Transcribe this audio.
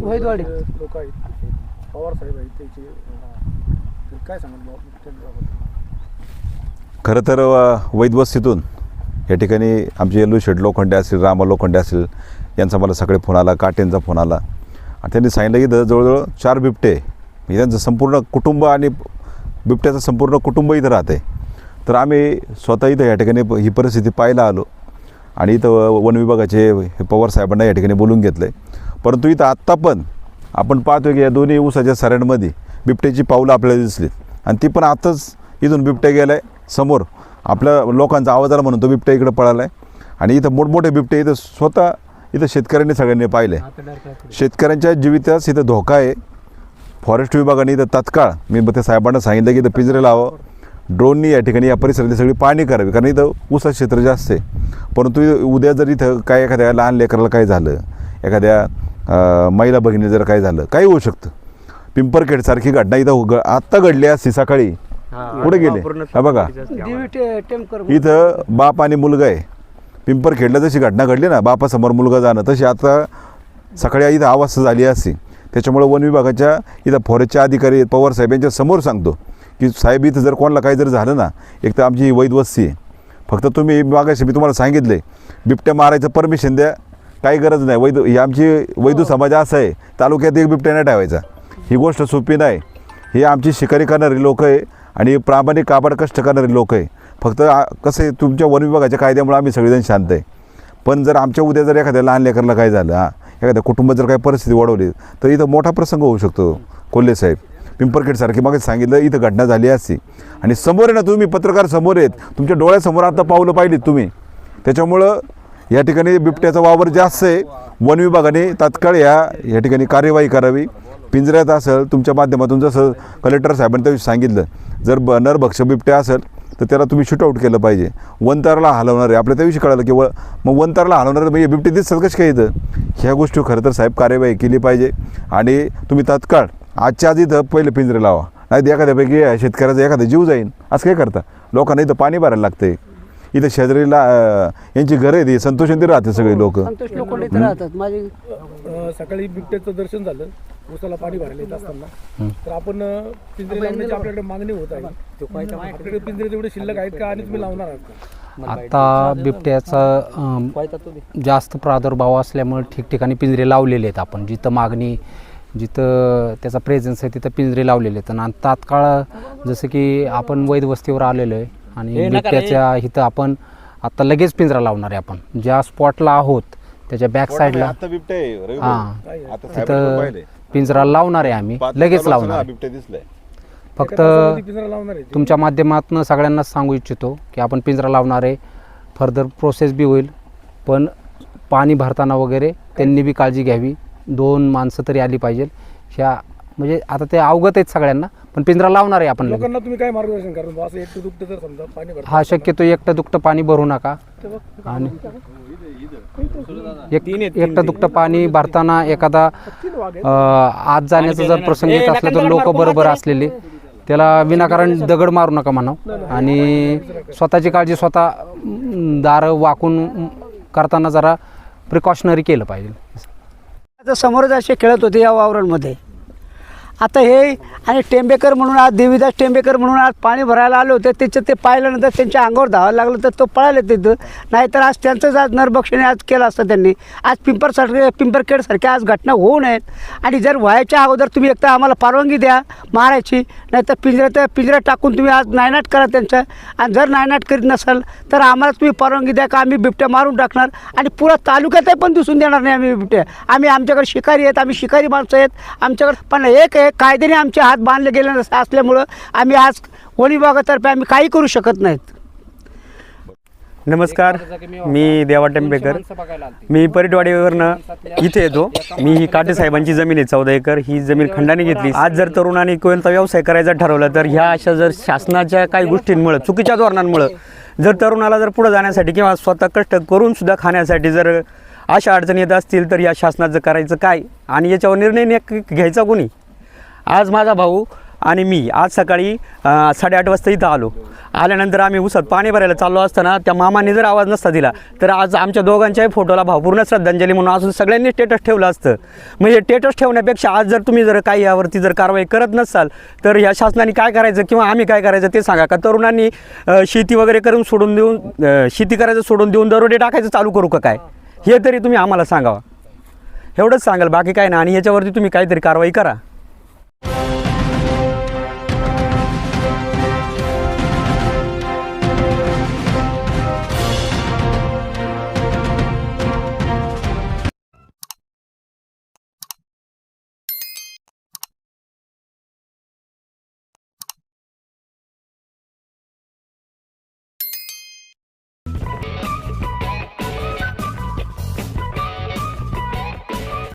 वैदवाडी लोक आहेत पवार साहेब आहेत त्याचे. तर काय सांगाल? खरं तर अ, वैद वस्तीतून या ठिकाणी आमचे येल्लू शेठ लोखंडे असतील रामा लोखंडे असतील यांचा मला सगळे फोन आला काटेंचा फोन आला. आणि त्यांनी सांगितलं की जवळजवळ चार बिबटे म्हणजे त्यांचं संपूर्ण कुटुंब आणि बिबट्याचं संपूर्ण कुटुंब इथं राहते तर आम्ही स्वतः इथं या ठिकाणी ही परिस्थिती पाहायला आलो. आणि इथं वन विभागाचे हे पवार साहेबांना या ठिकाणी बोलून घेतलं आहे परंतु इथं आत्ता पण आपण पाहतो की या दोन्ही ऊसाच्या सऱ्यांमध्ये बिबट्याची पावलं आपल्याला दिसलीत. आणि ती पण आताच इथून बिबट्या गेला आहे समोर. आपल्या लोकांचा आवाज आला म्हणून तो बिबट्या इकडं पळाला आहे आणि इथं मोठमोठे बिबटे इथं स्वतः इथं शेतकऱ्यांनी सगळ्यांनी पाहिले. शेतकऱ्यांच्या जीवितास इथं धोका आहे. फॉरेस्ट विभागाने इथं तात्काळ मी त्या साहेबांना सांगितलं की इथं पिंजरे लावावं. ड्रोननी या ठिकाणी या परिसरातली सगळी पाहणी करावी कारण इथं ऊसाचं क्षेत्र जास्त आहे. परंतु उद्या जर इथं काय एखाद्या लहान लेकराला काय झालं एखाद्या महिला भगिनी जर काय झालं काही होऊ शकतं. पिंपरखेडसारखी घटना इथं आत्ता घडली असती सकाळी कुठे गेले? हा बघा. इथं बाप आणि मुलगा आहे. पिंपरखेडला जशी घटना घडली ना बापासमोर मुलगा जाणं तशी आता सकाळी इथं अवस्था झाली असती त्याच्यामुळं वन विभागाच्या इथं फॉरेस्टचे अधिकारी पवार साहेब यांच्या समोर सांगतो की साहेब इथं जर कोणाला काही जर झालं ना एक तर आमची ही वैध वस्ती आहे. फक्त तुम्ही मागाशी मी तुम्हाला सांगितले बिबट्या मारायचं परमिशन द्या काही गरज नाही. वैद ही आमची वैदू समाज असा आहे तालुक्यात एक बिबट्या नाही ठेवायचा. ही गोष्ट सोपी नाही. ही आमची शिकारी करणारी लोक आहे आणि प्रामाणिक काबाड कष्ट करणारी लोक आहे. फक्त कसं आहे तुमच्या वन विभागाच्या कायद्यामुळे आम्ही सगळेजण शांत आहे. पण जर आमच्या उद्या जर एखाद्या लहान लेकरला काय झालं हा एखाद्या कुटुंबात जर काही परिस्थिती वाढवली तर इथं मोठा प्रसंग होऊ शकतो. कोल्हे साहेब पिंपरखेडसारखी मग सांगितलं इथं घटना झाली असती आणि समोर आहे ना तुम्ही पत्रकार समोर आहेत. तुमच्या डोळ्यासमोर आता पावलं पाहिलीत तुम्ही. त्याच्यामुळं या ठिकाणी बिबट्याचा वावर जास्त आहे. वन विभागाने तात्काळ या या ठिकाणी कार्यवाही करावी. पिंजऱ्यात असेल तुमच्या माध्यमातून जसं कलेक्टर साहेबांनी त्याविषयी सांगितलं. जर ब नरभक्ष बिबट्या असेल तर त्याला तुम्ही शूटआउट केलं पाहिजे. वनताराला हलवणार आहे आपल्या त्या दिवशी कळालं की व मग वनताराला हलवणार म्हणजे बिबटे दिसतात कशी काय इथं? ह्या गोष्टी खरं तर साहेब कार्यवाही केली पाहिजे. आणि तुम्ही तात्काळ आजच्या आज इथं पहिले पिंजरे लावा. नाही तर एखाद्यापैकी शेतकऱ्याचा एखादा जीव जाईन. असं काय करता? लोकांना इथं पाणी भरायला लागतंय. इथं शेजारीला यांची घरं आहेत ही संतोषंती राहते सगळे लोक. संतोष इथं राहतात. माझे सकाळी बिबट्याचं दर्शन झालं. उसाला पाणी भरायला येत असताना. तर आपण पिंजरे लावण्याची आपल्याकडे मागणी होत आहे. आपल्याकडे पिंजरे तेवढे शिल्लक आहेत का? आणि तुम्ही लावणार आहात का? आता बिबट्याचा जास्त प्रादुर्भाव असल्यामुळे ठिकठिकाणी पिंजरे लावलेले आहेत आपण. जिथं मागणी जिथं त्याचा प्रेझेन्स आहे तिथं पिंजरे लावलेले आहेत. आणि तात्काळ जसं की आपण वैध वस्तीवर आलेलो आहे आणि बिबट्याच्या इथं आपण आता लगेच पिंजरा लावणार आहे आपण. ज्या स्पॉटला आहोत त्याच्या बॅक साईडला. हां. तिथं. पिंजरा लावणार आहे आम्ही लगेच लावणार आहे. फक्त पिंजरा लावणार आहे. तुमच्या माध्यमातून सगळ्यांनाच सांगू इच्छितो की आपण पिंजरा लावणार आहे फर्दर प्रोसेस बी होईल पण पाणी भरताना वगैरे त्यांनी बी काळजी घ्यावी दोन माणसं तरी आली पाहिजे ह्या म्हणजे आता ते अवगत आहेत सगळ्यांना पण पिंजरा लावणार आहे आपण लगेच. लोकांना तुम्ही काय मार्गदर्शन करा बुवा असं एकटं दुखतं जर समजा पाणी भरतं. हा शक्यतो एकटं दुकटं पाणी भरू नका. आणि एक एकटं दुकटं पाणी भरताना एखादा अं, आत जाण्याचा जर प्रसंग येत असला तर लोक बरोबर असलेले. त्याला विनाकारण दगड मारू नका म्हणावं. आणि स्वतःची काळजी स्वतः दारं वाकून करताना जरा प्रिकॉशनरी केलं पाहिजे. आता समोरच असे खेळत होते या वावरांमध्ये. आता हे आणि टेंबेकर म्हणून आज देवीदास टेंबेकर म्हणून आज पाणी भरायला आले होते त्याचं ते पाहिल्यानंतर त्यांच्या अंगावर धावायला लागलं तर तो पळाले तिथं. नाहीतर आज त्यांचंच आज नरभक्षणे आज केलं असतं त्यांनी. आज पिंपरसारखे पिंपरखेडसारख्या आज घटना होऊ नयेत. आणि जर व्हायच्या अगोदर तुम्ही एकतर आम्हाला परवानगी द्या मारायची नाहीतर पिंजऱ्यात पिंजऱ्यात टाकून तुम्ही आज नायनाट करा त्यांचं. आणि जर नायनाट करीत नसाल तर आम्हाला तुम्ही परवानगी द्या का आम्ही बिबट्या मारून टाकणार? आणि पुरा तालुक्यातही पण दिसून देणार नाही आम्ही बिबट्या. आम्ही आमच्याकडे शिकारी आहेत आम्ही शिकारी माणसं आहेत. आमच्याकडे पण एक आहे कायद्याने आमचे हात बांधले गेले नस- असल्यामुळं आम्ही आज वन विभागातर्फे आम्ही काही करू शकत नाहीत. नमस्कार मी देवा टेंबेकर. मी परिटवाडीवरनं इथे येतो. मी ही काटे साहेबांची जमीन आहे चौदा एकर. ही जमीन खंडाने घेतली. आज जर तरुणांनी कोणता व्यवसाय करायचा ठरवला तर ह्या अशा जर शासनाच्या काही गोष्टींमुळं चुकीच्या धोरणांमुळं जर तरुणाला जर पुढे जाण्यासाठी किंवा स्वतः कष्ट करून सुद्धा खाण्यासाठी जर अशा अडचणी येत असतील तर या शासनाचं करायचं काय? आणि याच्यावर निर्णय घ्यायचा कोणी? आज माझा भाऊ आणि मी आज सकाळी साडेआठ वाजता इथं आलो. आल्यानंतर आम्ही उसात पाणी भरायला चाललो असताना त्या मामाने जर आवाज नसता दिला तर आज आमच्या दोघांच्याही फोटोला भावपूर्ण श्रद्धांजली म्हणून अजून सगळ्यांनी स्टेटस ठेवलं असतं. म्हणजे स्टेटस ठेवण्यापेक्षा आज जर तुम्ही जर काही यावरती जर कारवाई करत नसाल तर या शासनाने काय करायचं किंवा आम्ही काय करायचं ते सांगा. का तरुणांनी शेती वगैरे करून सोडून देऊन शेती करायचं सोडून देऊन दरोडे टाकायचं चालू करू का काय? हे तरी तुम्ही आम्हाला सांगावा. एवढंच सांगाल बाकी काय ना आणि याच्यावरती तुम्ही काहीतरी कारवाई करा.